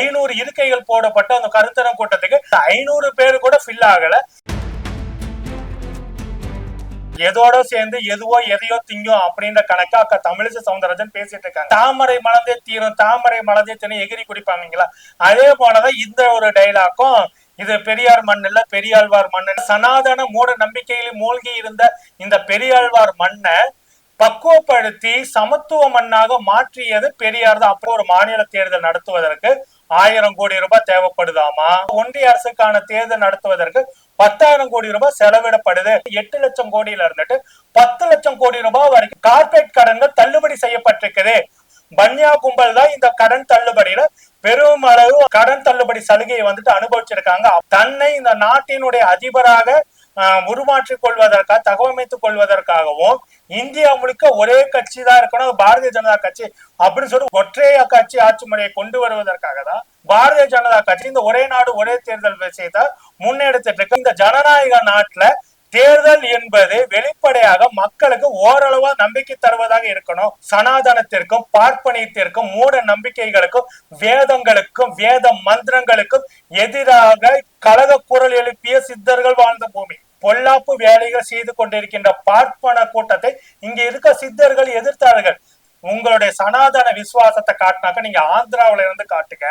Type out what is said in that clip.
ஐநூறு இருக்கைகள் போடப்பட்ட அந்த கருத்தரங்க கூட்டத்துக்கு ஐநூறு பேர் கூட ஃபில் ஆகல. எதோட சேர்ந்து எதுவோ எதையோ திங்கும் அப்படின்ற கணக்கு அக்கா தமிழிசை சவுந்தரராஜன் பேசிட்டு இருக்காங்க. தாமரை மலர்ந்தே தீரும் தாமரை மலர்ந்தே தீரும் எகிரி குடிப்பாங்களா அதே போலதான் இந்த ஒரு டைலாக்கும் இது பெரியார் மண் இல்ல பெரியாழ்வார் மண் சனாதன மூட நம்பிக்கையில் மூழ்கி இருந்த இந்த பெரியாழ்வார் மண்ணை பக்குவப்படுத்தி சமத்துவ மண்ணாக மாற்றியது பெரியார் தான். அப்போ ஒரு மாநில தேர்தல் நடத்துவதற்கு ஆயிரம் கோடி ரூபாய் தேவைப்படுதாமா? ஒன்றிய அரசுக்கான தேர்தல் நடத்துவதற்கு பத்தாயிரம் கோடி ரூபாய் செலவிடப்படுது. எட்டு லட்சம் கோடியில இருந்துட்டு பத்து லட்சம் கோடி ரூபாய் வரைக்கும் கார்பரேட் கடன்கள் தள்ளுபடி செய்யப்பட்டிருக்குது. பன்யா கும்பல் தான் இந்த கடன் தள்ளுபடியில பெரும் அளவு கடன் தள்ளுபடி சலுகையை வந்துட்டு அனுபவிச்சிருக்காங்க. தன்னை இந்த நாட்டினுடைய அதிபராக உருமாற்றிக் கொள்வதற்காக தகவமைத்துக் கொள்வதற்காகவும் இந்தியா முழுக்க ஒரே கட்சி தான் இருக்கணும் அது பாரதிய ஜனதா கட்சி அப்படின்னு சொல்லி ஒற்றைய கட்சி ஆட்சி முறையை கொண்டு வருவதற்காக தான் பாரதிய ஜனதா கட்சி இந்த ஒரே நாடு ஒரே தேர்தல் விஷயத்தை முன்னெடுத்துட்டு இருக்கு. இந்த ஜனநாயக நாட்டுல தேர்தல் என்பது வெளிப்படையாக மக்களுக்கு ஓரளவா நம்பிக்கை தருவதாக இருக்கணும். சனாதனத்திற்கும் பார்ப்பனியத்திற்கும் மூட நம்பிக்கைகளுக்கும் வேதங்களுக்கும் வேத மந்திரங்களுக்கும் எதிராக கழக குரல் எழுப்பிய சித்தர்கள் வாழ்ந்த பூமி. பொல்லாப்பு வேலைகள் செய்து கொண்டிருக்கின்ற பார்ப்பன கூட்டத்தை இங்க இருக்க சித்தர்கள் எதிர்த்தார்கள். உங்களுடைய சனாதன விசுவாசத்தை காட்டினாக்க நீங்க ஆந்திராவுல இருந்து காட்டுங்க.